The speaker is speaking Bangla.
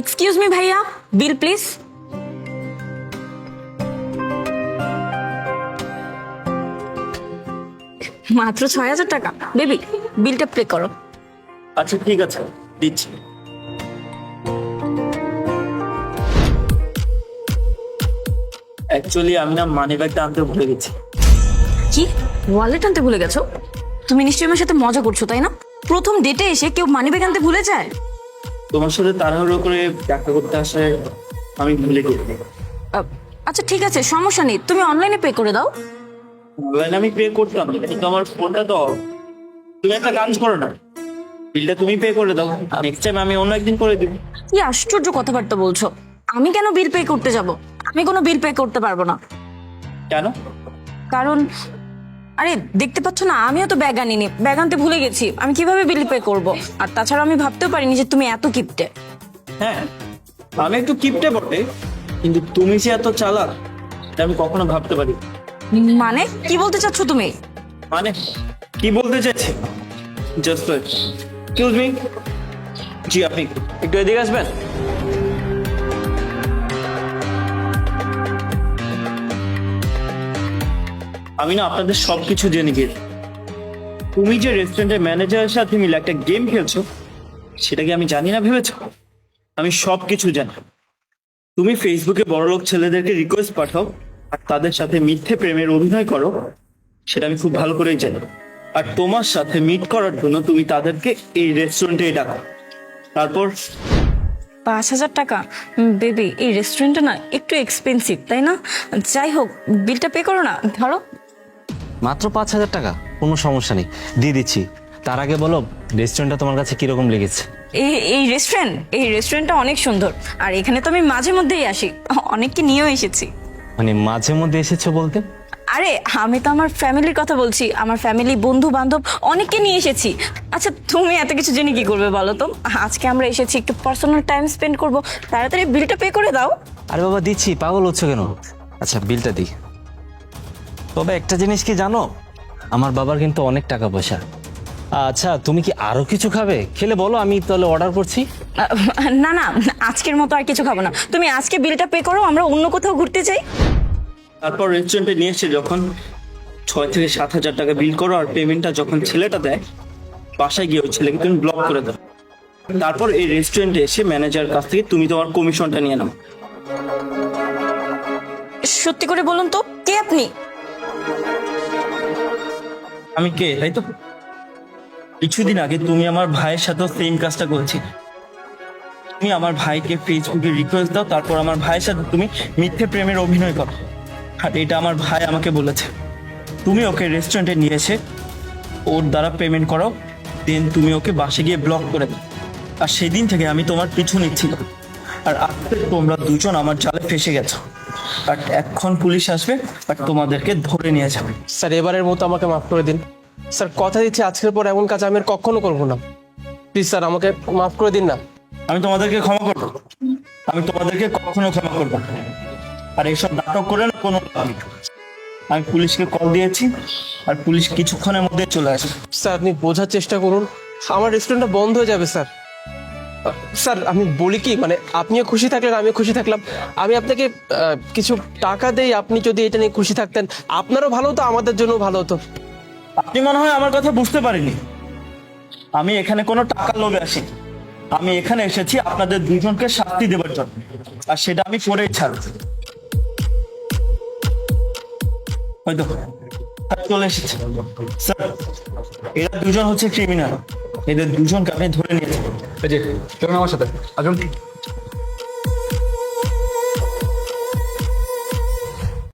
এক্সকিউজ মি ভাইয়া বিল প্লিজ মাত্র ছয় হাজার টাকা। বেবি বিলটা পে করো। আচ্ছা ঠিক আছে। দিচ্ছি। অ্যাকচুয়ালি আমি না মানি ব্যাগটা আনতে ভুলে গেছি। কি? ওয়ালেট আনতে ভুলে গেছো? তুমি নিশ্চয়ই আমার সাথে মজা করছ তাই না? প্রথম ডেটে এসে কেউ মানি ব্যাগ আনতে ভুলে যায়? তোমার সাথে তাড়াহুড়ো করে দেখা করতে আসায় আমি ভুলে গেছি। আচ্ছা ঠিক আছে সমস্যা নেই। তুমি অনলাইনে পে করে দাও। অনলাইনে আমি পে করতাম কিন্তু আমার ফোনটা তো তুমি একটা কাজ করো না। বিলটা তুমি পে করে দাও। নেক্সট টাইম আমি অন্য একদিন করে দিব। কি আশ্চর্য কথাবার্তা বলছো। আমি কেন বিল পে করতে যাব? আমি কোনো বিল পে করতে পারব না। কেন? কারণ আরে দেখতে পাচ্ছ না আমিও তো ব্যাগ আনিনি। ব্যাগ আনতে ভুলে গেছি। আমি কীভাবে বিল পে করব? আর তাছাড়া আমি ভাবতেও পারিনি যে তুমি এত কিপটে। হ্যাঁ আমি একটু কিপটে বটে কিন্তু তুমি যে এত চালাক এটা আমি কখনো ভাবতে পারি মানে কি বলতে চাচ্ছ তুমি? মানে কি বলতে চাইছি? জাস্ট এক্সকিউজ মি জি আপনি একটু এদিকে আসবেন? আমি না আপনাদের সবকিছু জেনে গিয়েছি তুমি যে রেস্টুরেন্টের ম্যানেজারের সাথে মিলে একটা গেম খেলছো, সেটা কি আমি জানি না ভেবেছো? আমি সব কিছু জানি। তুমি ফেসবুকে বড়লোক ছেলেদেরকে রিকোয়েস্ট পাঠাও, আর তাদের সাথে মিথ্যে প্রেমের অভিনয় করো, সেটা আমি খুব ভালো করেই জানি। আর তোমার সাথে মিট করার জন্য তুমি তাদেরকে এই রেস্টুরেন্টে ডাকো। তারপর পাঁচ হাজার টাকা? বেবি এই রেস্টুরেন্টটা না একটু এক্সপেন্সিভ তাই না? যাই হোক বিলটা পে করো না, ধরো। মাত্র পাঁচ হাজার টাকা। কোনো সমস্যা নেই। দিয়ে দিচ্ছি। তার আগে বলো রেস্টুরেন্টটা তোমার কাছে কীরকম লেগেছে? এই এই রেস্টুরেন্ট এই রেস্টুরেন্টটা অনেক সুন্দর। আর এখানে তো আমি মাঝে মধ্যেই আসি। অনেককে নিয়েও এসেছি। মানে মাঝে মধ্যে এসেছ বলতে? আরে আমি তো আমার ফ্যামিলির কথা বলছি। আমার ফ্যামিলি বন্ধু বান্ধব অনেককে নিয়ে এসেছি। আচ্ছা তুমি এত কিছু জেনে কি করবে বলো তো? আজকে আমরা এসেছি একটু পার্সোনাল টাইম স্পেন্ড করব। তাড়াতাড়ি বিলটা পে করে দাও। আরে বাবা দিচ্ছি। পাগল হচ্ছে কেন? আচ্ছা বিলটা দিই। তবে একটা জিনিস কি জানো? আমার বাবার কিন্তু অনেক টাকা পয়সা। আচ্ছা তুমি কি আরও কিছু খাবে? খেলে বলো আমি তাহলে অর্ডার করছি। না না আজকের মতো আর কিছু খাব না। তুমি আজকে বিলটা পে করো আমরা অন্য কোথাও ঘুরতে যাই। তারপর রেস্টুরেন্টে নিয়ে এসে যখন ছয় থেকে সাত হাজার টাকা বিল করো আর পেমেন্টটা যখন ছেলেটা দেয় বাসায় গিয়ে ওই ছেলেকে তুমি ব্লক করে দাও। তারপর এই রেস্টুরেন্টে এসে ম্যানেজার কাছ থেকে তুমি তোমার কমিশনটা নিয়ে নাও। সত্যি করে বলুন তো কে আপনি? আমি কে? তাই তো? কিছুদিন আগে তুমি আমার ভাইয়ের সাথেও সেম কাজটা করেছি তুমি আমার ভাইকে ফেসবুকে রিকোয়েস্ট দাও, তারপর আমার ভাইয়ের সাথে তুমি মিথ্যে প্রেমের অভিনয় করো। আর এটা আমার ভাই আমাকে বলেছে। তুমি ওকে রেস্টুরেন্টে নিয়ে এসে ওর দ্বারা পেমেন্ট করো দেন তুমি ওকে বাসে গিয়ে ব্লক করে দাও। আর সেদিন থেকে আমি তোমার পিছু নিচ্ছিলাম। আর আজকে তোমরা দুজন আমার জালে ফেসে গেছো। আর এখন পুলিশ আসবে আর তোমাদেরকে ধরে নিয়ে যাবে। স্যার এবারের মতো আমাকে মাফ করে দিন। স্যার কথা দিচ্ছি আজকের পর এমন কাজ আমি আর কখনো করব না। প্লিজ স্যার আমাকে মাফ করে দিন না। আমি তোমাদেরকে ক্ষমা করব। আমি তোমাদেরকে কখনো ক্ষমা করব না। আর এইসব নাটক করে না কোনো লাভ আমি পুলিশকে কল দিয়েছি আর পুলিশ কিছুক্ষণের মধ্যে চলে আসবে। স্যার আপনি বোঝার চেষ্টা করুন। আমার রেস্টুরেন্টটা বন্ধ হয়ে যাবে স্যার। স্যার, আমি বলি কি মানে আপনিও খুশি থাকলেন, আমিও খুশি থাকলাম। আমি আপনাকে কিছু টাকা দেই, আপনি যদি এটা নিয়ে খুশি থাকতেন, আপনারও ভালো হতো, আমাদের জন্য ভালো হতো। আপনি মনে হয় আমার কথা বুঝতে পারিনি আমি এখানে কোনো টাকার লোভে আসি আমি এখানে এসেছি আপনাদের দুজনকে শাস্তি দেবার জন্য, আর সেটা আমি করেই ছাড়ব। হয়তো চলে এসেছে। স্যার, এরা দুজন হচ্ছে ক্রিমিনাল। এদের দুজনকে আপনি ধরে নিয়েছেন। এই যে চলুন আমার সাথে আসুন